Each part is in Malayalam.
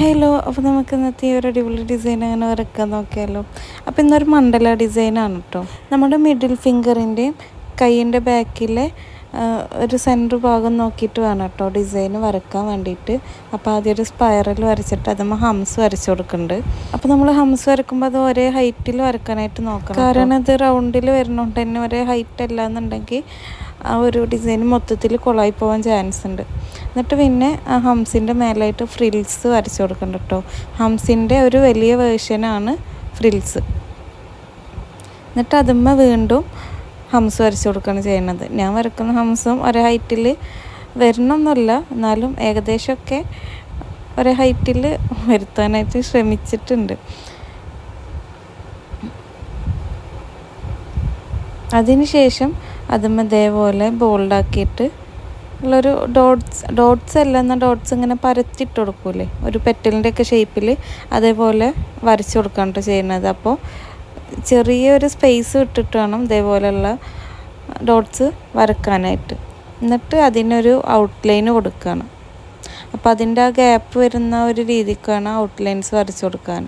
ഹലോ അപ്പോൾ നമുക്ക് ഇന്നത്തെ ഈ ഒരു അടിപൊളി ഡിസൈൻ അങ്ങനെ വരക്കാൻ നോക്കിയാലോ. അപ്പോൾ ഇന്നൊരു മണ്ഡല ഡിസൈനാണ് കേട്ടോ നമ്മുടെ മിഡിൽ ഫിംഗറിന്റെയും കൈയിന്റെ ബാക്കിലെ ഒരു സെന്റർ ഭാഗം നോക്കിയിട്ട് വേണം കേട്ടോ ഡിസൈൻ വരക്കാൻ വേണ്ടിയിട്ട്. അപ്പോൾ ആദ്യം ഒരു സ്പൈറൽ വരച്ചിട്ട് അത് നമ്മൾ ഹംസ് വരച്ചു കൊടുക്കുന്നുണ്ട് അപ്പോൾ നമ്മൾ ഹംസ് വരക്കുമ്പോൾ അത് ഒരേ ഹൈറ്റിൽ വരക്കാനായിട്ട് നോക്കണം കാരണം അത് റൗണ്ടിൽ വരുന്നതുകൊണ്ട് തന്നെ ഒരേ ഹൈറ്റ് അല്ല എന്നുണ്ടെങ്കിൽ ആ ഒരു ഡിസൈൻ മൊത്തത്തിൽ കൊളായി പോകാൻ ചാൻസ് ഉണ്ട്. എന്നിട്ട് പിന്നെ ആ ഹംസിന്റെ മേലായിട്ട് ഫ്രിൽസ് വരച്ചു കൊടുക്കണം കേട്ടോ. ഹംസിന്റെ ഒരു വലിയ വേർഷനാണ് ഫ്രിൽസ് എന്നിട്ട് അതുമ്മ വീണ്ടും ഹംസ് വരച്ചു കൊടുക്കുകയാണ് ചെയ്യുന്നത്. ഞാൻ വരക്കുന്ന ഹംസും ഒരേ ഹൈറ്റിൽ വരണമെന്നല്ല എന്നാലും ഏകദേശമൊക്കെ ഒരേ ഹൈറ്റിൽ വരുത്താനായിട്ട് ശ്രമിച്ചിട്ടുണ്ട്. അതിനുശേഷം അതും ഇതേപോലെ ബോൾഡാക്കിയിട്ട് ഉള്ളൊരു ഡോട്ട്സ് ഡോട്ട്സ് അല്ല എന്നാൽ ഡോട്ട്സ് ഇങ്ങനെ പരത്തിട്ട് കൊടുക്കൂലേ? ഒരു പെറ്റലിന്റെ ഒക്കെ ഷേപ്പിൽ അതേപോലെ വരച്ചു കൊടുക്കാണ്ട് ചെയ്യുന്നത്. അപ്പോൾ ചെറിയൊരു സ്പേസ് വിട്ടിട്ട് വേണം ഇതേപോലെയുള്ള ഡോട്ട്സ് വരക്കാനായിട്ട്. എന്നിട്ട് അതിനൊരു ഔട്ട്ലൈൻ കൊടുക്കുകയാണ് അപ്പോൾ അതിന്റെ ആ ഗ്യാപ്പ് വരുന്ന ഒരു രീതിക്കാണ് ഔട്ട്ലൈൻസ് വരച്ചു കൊടുക്കാൻ.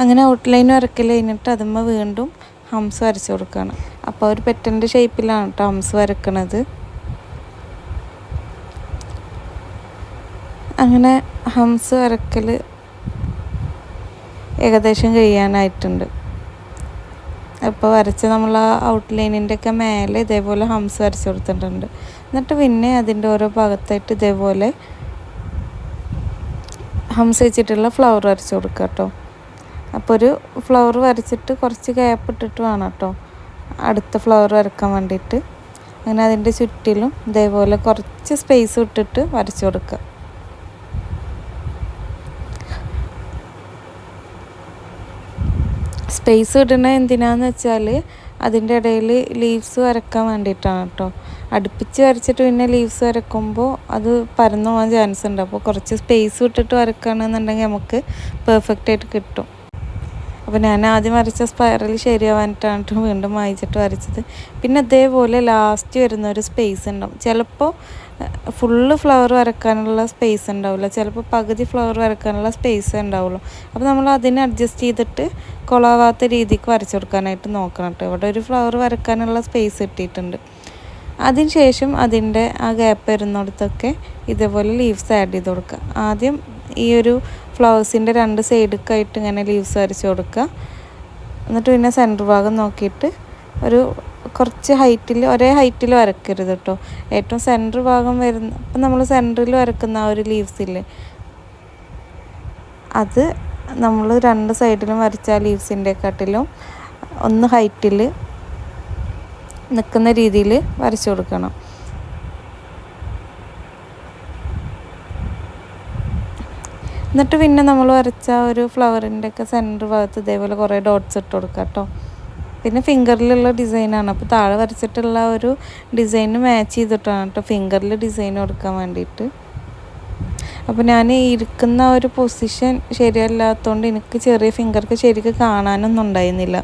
അങ്ങനെ ഔട്ട്ലൈൻ വരക്കൽ കഴിഞ്ഞിട്ട് അതുമ്മ വീണ്ടും ഹംസ് വരച്ചു കൊടുക്കുകയാണ് അപ്പോൾ ഒരു പെറ്റന്റെ ഷേപ്പിലാണ് കേട്ടോ ഹംസ് വരക്കണത്. അങ്ങനെ ഹംസ് വരക്കൽ ഏകദേശം കഴിയാനായിട്ടുണ്ട്. അപ്പോൾ വരച്ച് നമ്മൾ ആ ഔട്ട്ലൈനിന്റെ ഒക്കെ മേലെ ഇതേപോലെ ഹംസ് വരച്ച് കൊടുത്തിട്ടുണ്ട്. എന്നിട്ട് പിന്നെ അതിന്റെ ഓരോ ഭാഗത്തായിട്ട് ഇതേപോലെ ഹംസ് വെച്ചിട്ടുള്ള ഫ്ലവർ വരച്ച് കൊടുക്കുക കേട്ടോ അപ്പോൾ ഒരു ഫ്ലവർ വരച്ചിട്ട് കുറച്ച് ഗ്യാപ്പ് ഇട്ടിട്ട് വേണം കേട്ടോ അടുത്ത ഫ്ലവർ വരക്കാൻ വേണ്ടിയിട്ട്. അങ്ങനെ അതിന്റെ ചുറ്റിലും ഇതേപോലെ കുറച്ച് സ്പേസ് ഇട്ടിട്ട് വരച്ചു കൊടുക്കുക സ്പേസ് ഇടണ എന്തിനാന്ന് വെച്ചാൽ അതിന്റെ ഇടയിൽ ലീവ്സ് വരക്കാൻ വേണ്ടിയിട്ടാണ് കേട്ടോ അടുപ്പിച്ച് വരച്ചിട്ട് പിന്നെ ലീവ്സ് വരക്കുമ്പോൾ അത് പരന്നു പോകാൻ ചാൻസ് ഉണ്ട്. അപ്പോൾ കുറച്ച് സ്പേസ് വിട്ടിട്ട് വരക്കുകയാണെന്നുണ്ടെങ്കിൽ നമുക്ക് പെർഫെക്റ്റ് ആയിട്ട് കിട്ടും. അപ്പോൾ ഞാൻ ആദ്യം വരച്ച സ്പൈറൽ ശരിയാവാനിട്ടാണ് വീണ്ടും വായിച്ചിട്ട് വരച്ചത്. പിന്നെ അതേപോലെ ലാസ്റ്റ് വരുന്ന ഒരു സ്പേസ് ഉണ്ടാവും. ചിലപ്പോൾ ഫുള്ള് ഫ്ലവർ വരക്കാനുള്ള സ്പേസ് ഉണ്ടാവില്ല. ചിലപ്പോൾ പകുതി ഫ്ലവർ വരക്കാനുള്ള സ്പേസ് ഉണ്ടാവുള്ളൂ. അപ്പോൾ നമ്മൾ അതിനെ അഡ്ജസ്റ്റ് ചെയ്തിട്ട് കൊളാവാത്ത രീതിക്ക് വരച്ചു കൊടുക്കാനായിട്ട് നോക്കണം കേട്ടോ. ഇവിടെ ഒരു ഫ്ലവർ വരക്കാനുള്ള സ്പേസ് കിട്ടിയിട്ടുണ്ട്. അതിനുശേഷം അതിന്റെ ആ ഗ്യാപ്പ് വരുന്നിടത്തൊക്കെ ഇതേപോലെ ലീവ്സ് ആഡ് ചെയ്ത് കൊടുക്കുക. ആദ്യം ഈ ഒരു ഫ്ലവേഴ്സിന്റെ രണ്ട് സൈഡിലേക്കായിട്ട് ഇങ്ങനെ ലീവ്സ് വരച്ച് കൊടുക്കുക. എന്നിട്ട് പിന്നെ സെന്റർ ഭാഗം നോക്കിയിട്ട് ഒരു കുറച്ച് ഹൈറ്റിൽ ഒരേ ഹൈറ്റിൽ വരക്കരുത് കേട്ടോ. ഏറ്റവും സെന്റർ ഭാഗം വരുന്ന അപ്പം നമ്മൾ സെന്ററിൽ വരക്കുന്ന ആ ഒരു ലീവ്സ് അത് നമ്മൾ രണ്ട് സൈഡിലും വരച്ച ആ ലീവ്സിന്റെ കാട്ടിലും ഒന്ന് ഹൈറ്റിൽ നിൽക്കുന്ന രീതിയിൽ വരച്ചു കൊടുക്കണം. എന്നിട്ട് പിന്നെ നമ്മൾ വരച്ച ഒരു ഫ്ലവറിന്റെ ഒക്കെ സെന്റർ ഭാഗത്ത് ഇതേപോലെ കുറേ ഡോട്ട്സ് ഇട്ട് കൊടുക്കാം കേട്ടോ പിന്നെ ഫിംഗറിലുള്ള ഡിസൈനാണ് അപ്പോൾ താഴെ വരച്ചിട്ടുള്ള ഒരു ഡിസൈന് മാച്ച് ചെയ്തിട്ടാണ് കേട്ടോ ഫിംഗറിൽ ഡിസൈൻ കൊടുക്കാൻ വേണ്ടിയിട്ട്. അപ്പോൾ ഞാൻ ഇരിക്കുന്ന ഒരു പൊസിഷൻ ശരിയല്ലാത്തതുകൊണ്ട് എനിക്ക് ചെറിയ ഫിംഗർക്ക് ശരിക്കും കാണാനൊന്നും ഉണ്ടായിരുന്നില്ല.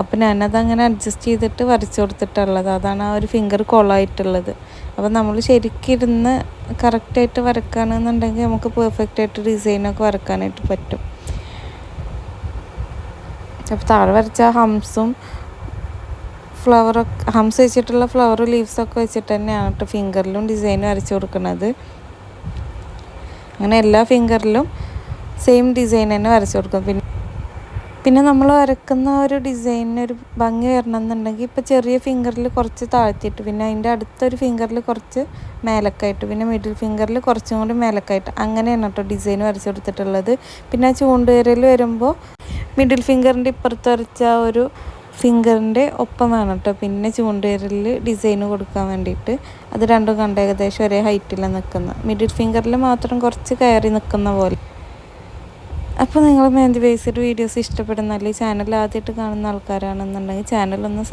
അപ്പോൾ ഞാനത് അങ്ങനെ അഡ്ജസ്റ്റ് ചെയ്തിട്ട് വരച്ചു കൊടുത്തിട്ടുള്ളത്. അതാണ് ആ ഒരു ഫിംഗർ കോളായിട്ടുള്ളത് അപ്പോൾ നമ്മൾ ശരിക്കിരുന്ന് കറക്റ്റായിട്ട് വരക്കുകയാണെന്നുണ്ടെങ്കിൽ നമുക്ക് പെർഫെക്റ്റ് ആയിട്ട് ഡിസൈനൊക്കെ വരക്കാനായിട്ട് പറ്റും. അപ്പോൾ താഴെ വരച്ച ഹംസും ഫ്ലവറൊക്കെ ഹംസ് വെച്ചിട്ടുള്ള ഫ്ലവർ ലീവ്സൊക്കെ വെച്ചിട്ട് തന്നെയാണ് കേട്ടോ ഫിംഗറിലും ഡിസൈൻ വരച്ചു കൊടുക്കുന്നത് അങ്ങനെ എല്ലാ ഫിംഗറിലും സെയിം ഡിസൈൻ തന്നെ വരച്ചു കൊടുക്കും. പിന്നെ പിന്നെ നമ്മൾ വരക്കുന്ന ഒരു ഡിസൈനിന് ഒരു ഭംഗി വരണം എന്നുണ്ടെങ്കിൽ ഇപ്പോൾ ചെറിയ ഫിംഗറിൽ കുറച്ച് താഴ്ത്തിയിട്ട് പിന്നെ അതിന്റെ അടുത്തൊരു ഫിംഗറിൽ കുറച്ച് മേലക്കായിട്ട് പിന്നെ മിഡിൽ ഫിംഗറിൽ കുറച്ചും കൂടി മേലക്കായിട്ട്. അങ്ങനെയാണ് കേട്ടോ ഡിസൈൻ വരച്ചു കൊടുത്തിട്ടുള്ളത്. പിന്നെ ആ ചൂണ്ടുവിരൽ വരുമ്പോൾ മിഡിൽ ഫിംഗറിന്റെ ഇപ്പുറത്ത് വരച്ച ഒരു ഫിംഗറിന്റെ ഒപ്പം വേണം കേട്ടോ പിന്നെ ചൂണ്ടുവിരലിൽ ഡിസൈൻ കൊടുക്കാൻ വേണ്ടിയിട്ട്. അത് രണ്ടും കണ്ട ഏകദേശം ഒരേ ഹൈറ്റിലാണ് നിൽക്കുന്നത്. മിഡിൽ ഫിംഗറിൽ മാത്രം കുറച്ച് കയറി നിൽക്കുന്ന പോലെ. അപ്പോൾ നിങ്ങൾ മെഹന്തി ബേസ്ഡ് വീഡിയോസ് ഇഷ്ടപ്പെടുന്നല്ലേ ചാനൽ ആദ്യമായിട്ട് കാണുന്ന ആൾക്കാരാണെന്നുണ്ടെങ്കിൽ ചാനലൊന്ന്